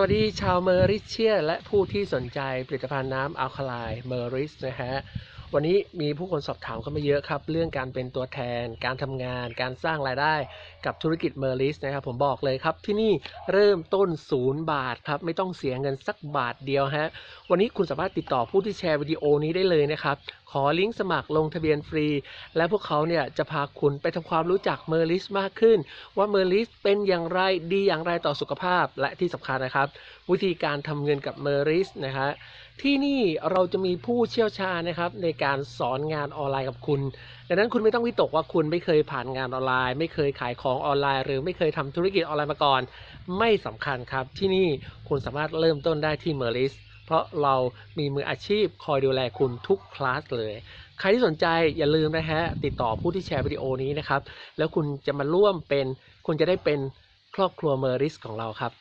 สวัสดีชาวเมอริเชีย และผู้ที่สนใจผลิตภัณฑ์น้ำอัลคาไลเมอริสนะฮะวันนี้มีผู้คนสอบถามเข้ามาเยอะครับ เรื่องการเป็นตัวแทน การทำงาน การสร้างรายได้กับธุรกิจเมอริสนะครับ ผมบอกเลยครับที่นี่เริ่มต้นศูนย์บาทครับ ไม่ต้องเสียเงินสักบาทเดียวฮะวันนี้คุณสามารถติดต่อผู้ที่แชร์วิดีโอนี้ได้เลยนะครับ ขอลิงก์สมัครลงทะเบียนฟรี และพวกเขาเนี่ยจะพาคุณไปทำความรู้จักเมอริสมากขึ้น ว่าเมอริสเป็นอย่างไรดีอย่างไรต่อสุขภาพและที่สำคัญนะครับวิธีการทำเงินกับเมอริสนะฮะที่นี่เราจะมีผู้เชี่ยวชาญนะครับในการสอนงานออนไลน์กับคุณ ดังนั้นคุณไม่ต้องวิตกว่าคุณไม่เคยผ่านงานออนไลน์ ไม่เคยขายของออนไลน์ หรือไม่เคยทำธุรกิจออนไลน์มาก่อน ไม่สำคัญครับ ที่นี่คุณสามารถเริ่มต้นได้ที่เมอริสเพราะเรามีมืออาชีพคอยดูแลคุณทุกคลาสเลย ใครที่สนใจอย่าลืมนะฮะติดต่อผู้ที่แชร์วิดีโอนี้นะครับ แล้วคุณจะมาร่วมเป็นคุณจะได้เป็นครอบครัวเมอริสของเราครับ